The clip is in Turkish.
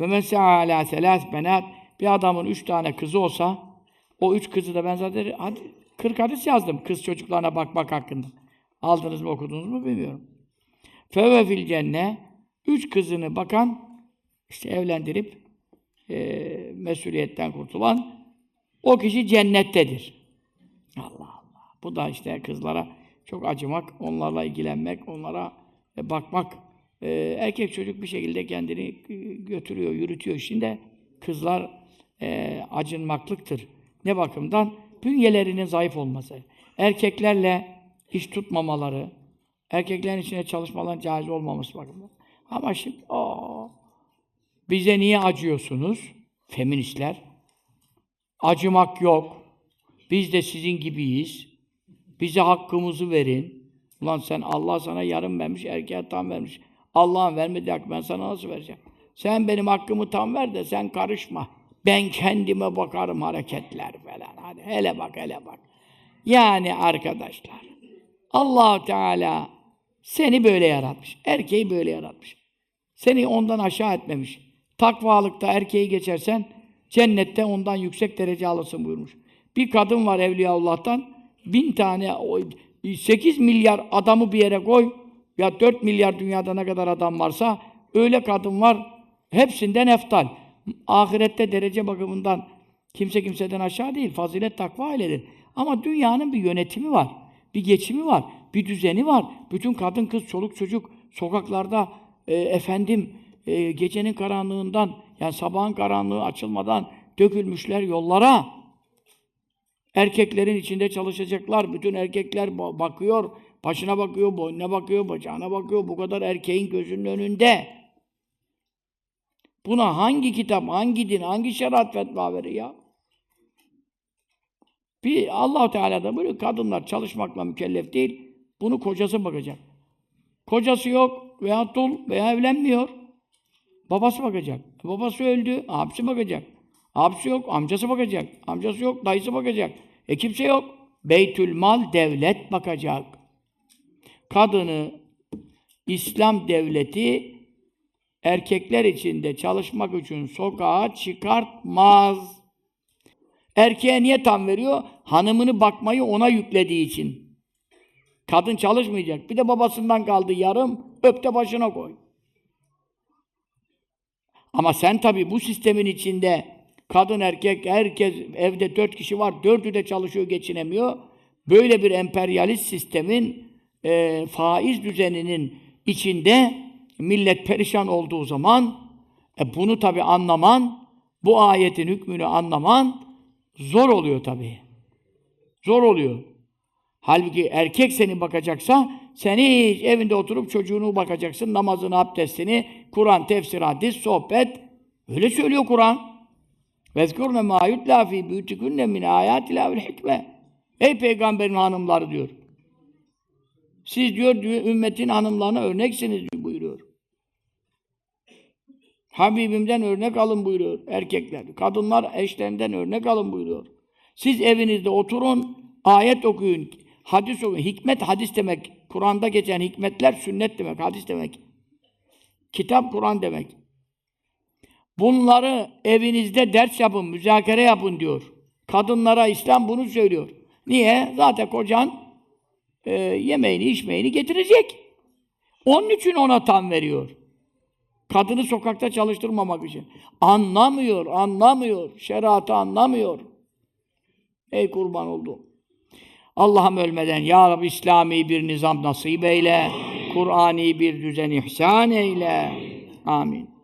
Ve mesela ala selas benat bir adamın üç tane kızı olsa o üç kızı da ben zaten hadi, 40 hadis yazdım kız çocuklarına bakmak hakkında. Aldınız mı okudunuz mu bilmiyorum. Feve fil cenne üç kızını bakan işte evlendirip e, mesuliyetten kurtulan o kişi cennettedir. Allah Allah. Bu da işte kızlara çok acımak, onlarla ilgilenmek, onlara e, bakmak. E, erkek çocuk bir şekilde kendini e, götürüyor, yürütüyor. Şimdi kızlar e, acınmaklıktır. Ne bakımdan? Bünyelerinin zayıf olması. Erkeklerle iş tutmamaları, erkeklerin içine çalışmaların caiz olmaması bakımından. Ama şimdi o bize niye acıyorsunuz? Feministler. Acımak yok. Biz de sizin gibiyiz. Bize hakkımızı verin. Ulan sen Allah sana yarım vermiş, erkeğe tam vermiş. Allah'ın vermediği hakkı ben sana nasıl vereceğim? Sen benim hakkımı tam ver de sen karışma. Ben kendime bakarım hareketler falan. Hadi hele bak hele bak. Yani arkadaşlar allah Teala seni böyle yaratmış. Erkeği böyle yaratmış. Seni ondan aşağı etmemiş. Takvalıkta erkeği geçersen cennette ondan yüksek derece alırsın buyurmuş. Bir kadın var Evliyaullah'tan bin tane, o 8 milyar adamı bir yere koy, ya 4 milyar dünyada ne kadar adam varsa, öyle kadın var, hepsinden eftal. Ahirette derece bakımından kimse kimseden aşağı değil, fazilet takva iledir. Ama dünyanın bir yönetimi var, bir geçimi var, bir düzeni var. Bütün kadın, kız, çoluk, çocuk sokaklarda e, efendim e, gecenin karanlığından, yani sabahın karanlığı açılmadan dökülmüşler yollara. Erkeklerin içinde çalışacaklar. Bütün erkekler ba- bakıyor, başına bakıyor, boynuna bakıyor, bacağına bakıyor. Bu kadar erkeğin gözünün önünde. Buna hangi kitap, hangi din, hangi şeriat fetva verir ya? Bir allah Teala da böyle kadınlar çalışmakla mükellef değil. Bunu kocası bakacak. Kocası yok veya dul veya evlenmiyor. Babası bakacak. Babası öldü, abisi bakacak. Abisi yok, amcası bakacak. Amcası yok, dayısı bakacak. E kimse yok. Beytül mal devlet bakacak. Kadını İslam devleti erkekler içinde çalışmak için sokağa çıkartmaz. Erkeğe niye tam veriyor? Hanımını bakmayı ona yüklediği için. Kadın çalışmayacak. Bir de babasından kaldı yarım, öp de başına koy. Ama sen tabii bu sistemin içinde kadın erkek herkes evde dört kişi var, dördü de çalışıyor geçinemiyor. Böyle bir emperyalist sistemin e, faiz düzeninin içinde millet perişan olduğu zaman e, bunu tabi anlaman, bu ayetin hükmünü anlaman zor oluyor tabi. Zor oluyor. Halbuki erkek seni bakacaksa sen hiç evinde oturup çocuğunu bakacaksın, namazını, abdestini, Kur'an, tefsir, hadis, sohbet. Öyle söylüyor Kur'an. Vezkurne ma yutla fi büyütükünne min ayatilâ vel hikme. Ey peygamberin hanımları diyor. Siz diyor ümmetin hanımlarına örneksiniz buyuruyor. Habibimden örnek alın buyuruyor erkekler. Kadınlar eşlerinden örnek alın buyuruyor. Siz evinizde oturun, ayet okuyun, hadis okuyun. Hikmet hadis demek. Kur'an'da geçen hikmetler sünnet demek, hadis demek. Kitap Kur'an demek. Bunları evinizde ders yapın, müzakere yapın diyor. Kadınlara İslam bunu söylüyor. Niye? Zaten kocan e, yemeğini, içmeğini getirecek. Onun için ona tam veriyor. Kadını sokakta çalıştırmamak için. Anlamıyor, anlamıyor. Şeriatı anlamıyor. Ey kurban oldu. Allah'ım ölmeden Ya Rabbi İslami bir nizam nasip eyle. Kur'ani bir düzen ihsan eyle. Amin.